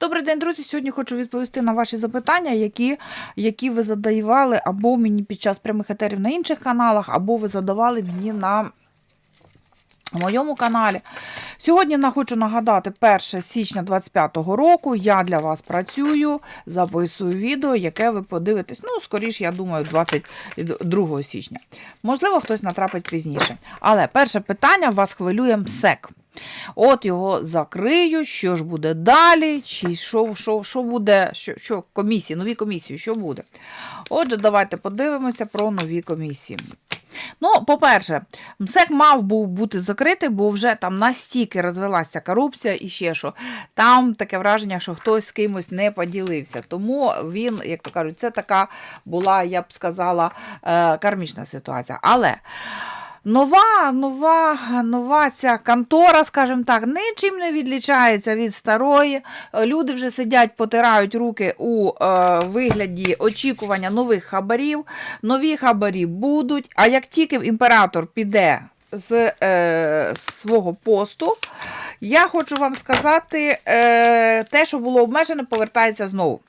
Добрий день, друзі. Сьогодні хочу відповісти на ваші запитання, які, які ви задавали або мені під час прямих етерів на інших каналах, або ви задавали мені на моєму каналі. Сьогодні я хочу нагадати 1 січня 2025 року. Я для вас працюю, записую відео, яке ви подивитесь. Ну, скоріш, я думаю, 22 січня. Можливо, хтось натрапить пізніше. Але перше питання вас хвилює МСЕК. От його закрию, що ж буде далі, чи що що, що буде, що, що комісії, нові комісії, що буде. Отже, давайте подивимося про нові комісії. Ну, по-перше, МСЕК мав був бути закритий, бо вже там настільки розвелася корупція і ще що. Там таке враження, що хтось з кимось не поділився. Тому він, як то кажуть, це така була, я б сказала, е, кармічна ситуація. Але. Нова, нова, нова ця контора, скажімо так, нічим не відлічається від старої. Люди вже сидять, потирають руки у е, вигляді очікування нових хабарів. Нові хабарі будуть. А як тільки імператор піде з е, свого посту, я хочу вам сказати, е, те, що було обмежено, повертається знову.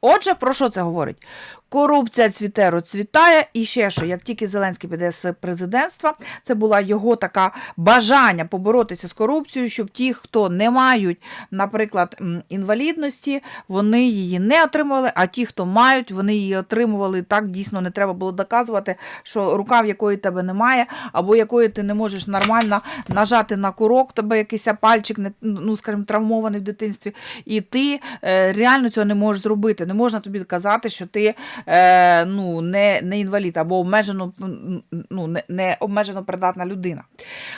Отже, про що це говорить? Корупція цвіте, розцвітає, і ще що, як тільки Зеленський піде з президентства, це була його така бажання поборотися з корупцією, щоб ті, хто не мають, наприклад, інвалідності, вони її не отримували, а ті, хто мають, вони її отримували. Так дійсно не треба було доказувати, що рука, в якої тебе немає, або якої ти не можеш нормально нажати на курок, тебе якийсь пальчик, не- ну, скажімо, травмований в дитинстві, і ти е, реально цього не можеш зробити. Не можна тобі казати, що ти е, ну, не, не інвалід або обмежено, ну, не, не обмежено придатна людина.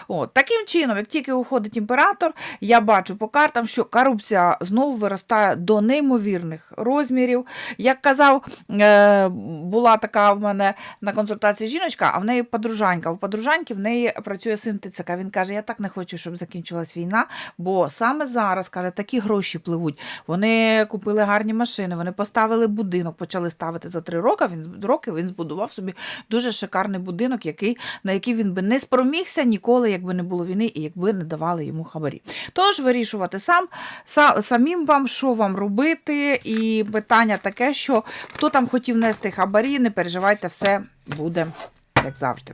От, таким чином, як тільки уходить імператор, я бачу по картам, що корупція знову виростає до неймовірних розмірів. Як казав, е, була така в мене на консультації жіночка, а в неї подружанька. В подружаньки в неї працює син ТЦК. Він каже: Я так не хочу, щоб закінчилась війна, бо саме зараз каже, такі гроші пливуть. Вони купили гарні машини, вони поставили будинок, почали ставити за три роки. Він роки він збудував собі дуже шикарний будинок, який, на який він би не спромігся ніколи, якби не було війни і якби не давали йому хабарі. Тож вирішувати сам, са, самим вам, що вам робити, і питання таке, що хто там хотів нести хабарі, не переживайте, все буде. Як завжди.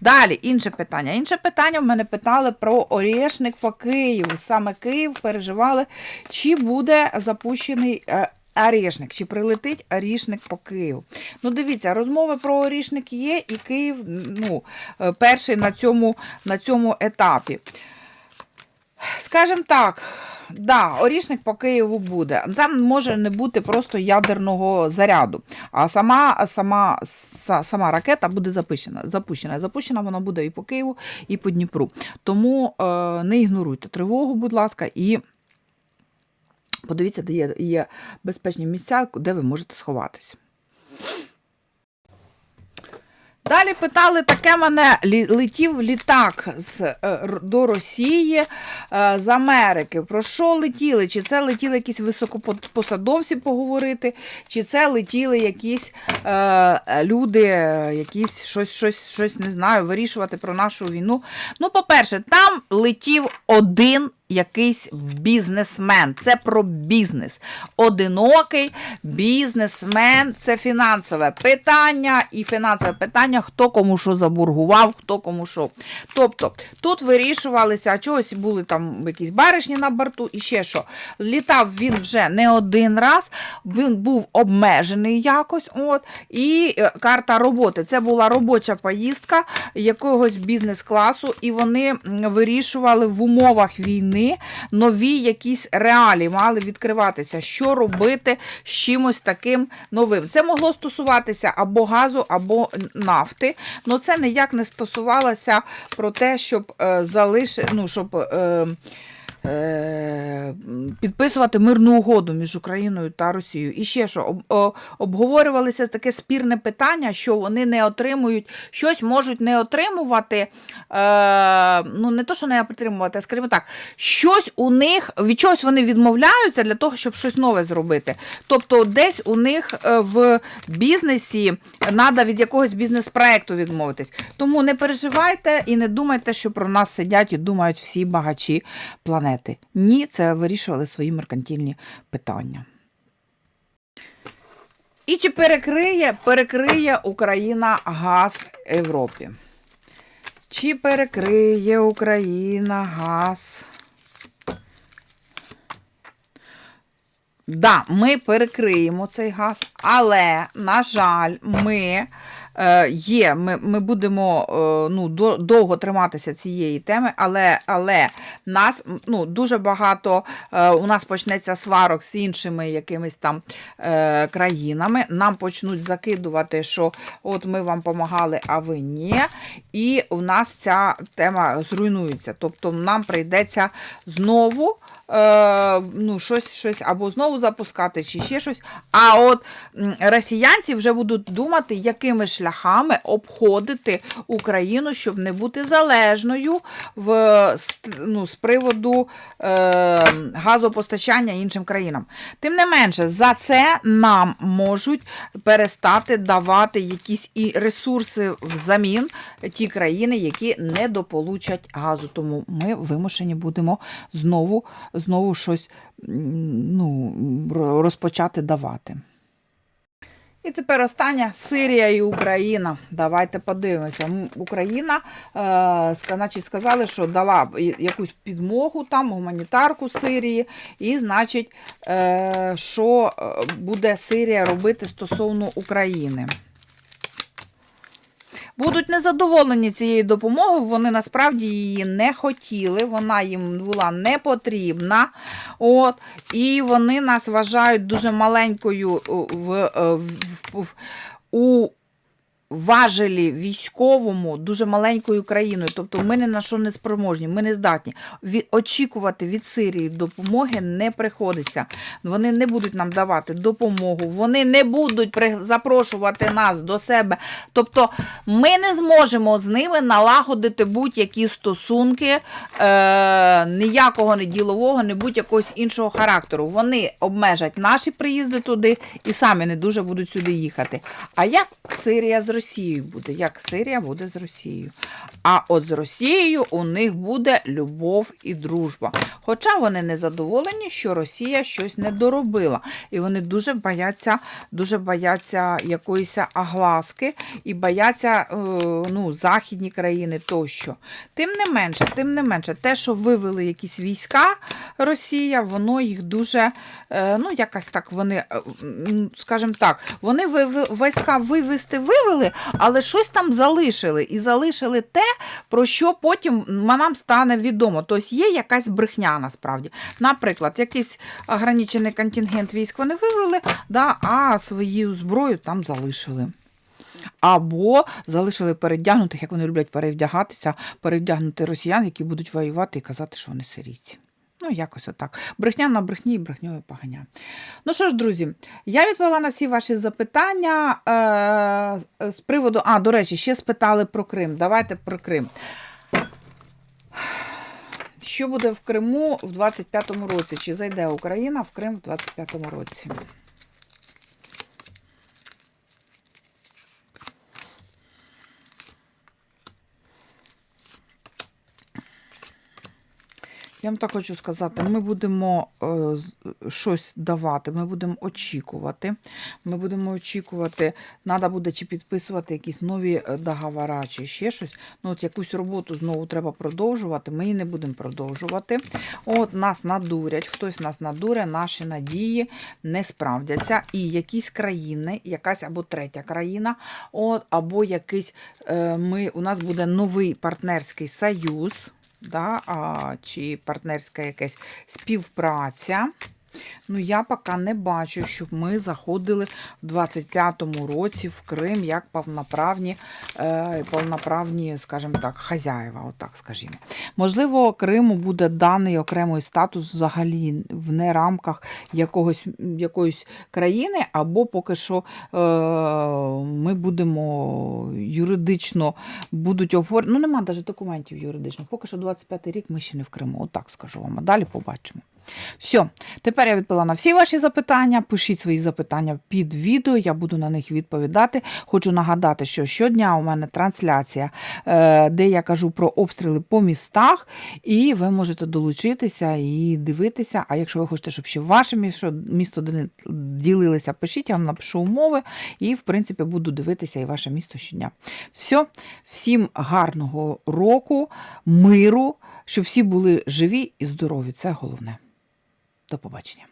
Далі, інше питання. Інше питання в мене питали про Орєшник по Києву. Саме Київ переживали, чи буде запущений е, Орішник, чи прилетить Орішник по Києву. Ну, дивіться, розмови про Орішник є, і Київ ну, е, перший на цьому, на цьому етапі. Скажем так, да, орішник по Києву буде. Там може не бути просто ядерного заряду, а сама сама, са- сама ракета буде запущена. Запущена. Запущена вона буде і по Києву, і по Дніпру. Тому е, не ігноруйте тривогу, будь ласка, і подивіться, де є, є безпечні місця, де ви можете сховатись. Далі питали таке мене, летів літак з, е, до Росії е, з Америки. Про що летіли? Чи це летіли якісь високопосадовці поговорити, чи це летіли якісь е, люди, якісь щось, щось, щось не знаю, вирішувати про нашу війну. Ну, по-перше, там летів один якийсь бізнесмен. Це про бізнес. Одинокий бізнесмен це фінансове питання і фінансове питання, хто кому що заборгував, хто кому що. Тобто тут вирішувалися, а чогось були там якісь баришні на борту і ще що. Літав він вже не один раз, він був обмежений якось. От, і е, карта роботи. Це була робоча поїздка якогось бізнес-класу, і вони вирішували в умовах війни нові якісь реалії, мали відкриватися, що робити з чимось таким новим. Це могло стосуватися або газу, або нафти. але це ніяк не стосувалося про те, щоб е, залиши, ну, щоб. Е, підписувати мирну угоду між Україною та Росією. І ще що об, о, обговорювалося таке спірне питання, що вони не отримують, щось можуть не отримувати. Е, ну, не то, що не отримувати, а скажімо так, щось у них від чогось вони відмовляються для того, щоб щось нове зробити. Тобто, десь у них е, в бізнесі треба від якогось бізнес-проекту відмовитись. Тому не переживайте і не думайте, що про нас сидять і думають всі багачі планети. Планети. Ні, це вирішували свої меркантильні питання. І чи перекриє, перекриє Україна газ Європі? Чи перекриє Україна газ? Да, ми перекриємо цей газ, але, на жаль, ми є, ми, ми будемо е, ну, довго триматися цієї теми, але, але нас ну, дуже багато е, у нас почнеться сварок з іншими якимись там е, країнами. Нам почнуть закидувати, що от ми вам допомагали, а ви ні. І у нас ця тема зруйнується. Тобто нам прийдеться знову е, ну, щось, щось або знову запускати, чи ще щось. А от росіянці вже будуть думати, якими шляхами обходити Україну, щоб не бути залежною в, ну, з приводу е, газопостачання іншим країнам. Тим не менше, за це нам можуть перестати давати якісь і ресурси взамін ті країни, які не дополучать газу. Тому ми вимушені будемо знову, знову щось ну, розпочати давати. І тепер остання Сирія і Україна. Давайте подивимося. Україна, е, значить, сказали, що дала якусь підмогу там, гуманітарку Сирії, і, значить, е, що е, буде Сирія робити стосовно України. Будуть незадоволені цією допомогою, вони насправді її не хотіли, вона їм була не потрібна. От, і вони нас вважають дуже маленькою в, е, в, в, в- у важелі військовому дуже маленькою країною. Тобто ми ні на що не спроможні, ми не здатні. Очікувати від Сирії допомоги не приходиться. Вони не будуть нам давати допомогу, вони не будуть запрошувати нас до себе. Тобто ми не зможемо з ними налагодити будь-які стосунки е, ніякого не ділового, не будь-якогось іншого характеру. Вони обмежать наші приїзди туди і самі не дуже будуть сюди їхати. А як Сирія з Росією буде? Як Сирія буде з Росією? А от з Росією у них буде любов і дружба. Хоча вони не задоволені, що Росія щось не доробила. І вони дуже бояться, дуже бояться якоїсь агласки і бояться е, ну, західні країни тощо. Тим не менше, тим не менше, те, що вивели якісь війська Росія, воно їх дуже, е, ну, якось так вони, е, скажімо так, вони війська вивести вивели, але щось там залишили. І залишили те, про що потім нам стане відомо. Тобто є якась брехня насправді. Наприклад, якийсь ограничений контингент військ вони вивели, да, а свою зброю там залишили. Або залишили передягнутих, як вони люблять перевдягатися, перевдягнути росіян, які будуть воювати і казати, що вони сирійці. Ну, якось отак. Брехня на брехні і брехньою поганя. Ну що ж, друзі, я відповіла на всі ваші запитання е, з приводу. А, до речі, ще спитали про Крим. Давайте про Крим. Що буде в Криму в 25-му році? Чи зайде Україна в Крим в 25-му році? Я вам так хочу сказати, ми будемо е, щось давати, ми будемо очікувати. Ми будемо очікувати, треба буде чи підписувати якісь нові е, договори, чи ще щось. Ну, от якусь роботу знову треба продовжувати, ми її не будемо продовжувати. От нас надурять, хтось нас надуре, наші надії не справдяться. І якісь країни, якась або третя країна, от, або якийсь е, ми, у нас буде новий партнерський союз да, а, чи партнерська якась співпраця. Ну, я поки не бачу, щоб ми заходили в 25-му році в Крим як повноправні, е, повноправні, скажімо так, хазяїва, отак скажімо. Можливо, Криму буде даний окремий статус взагалі в не рамках якогось, якоїсь країни, або поки що е, ми будемо юридично будуть оформлені. Ну, нема навіть документів юридичних. Поки що 25-й рік ми ще не в Криму. Отак скажу вам. А далі побачимо. Все, тепер я відповіла на всі ваші запитання. Пишіть свої запитання під відео, я буду на них відповідати. Хочу нагадати, що щодня у мене трансляція, е, де я кажу про обстріли по містах, і ви можете долучитися і дивитися. А якщо ви хочете, щоб ще ваше місто, місто ділилися, пишіть, я вам напишу умови, і, в принципі, буду дивитися і ваше місто щодня. Все, всім гарного року, миру, щоб всі були живі і здорові. Це головне. До побачення.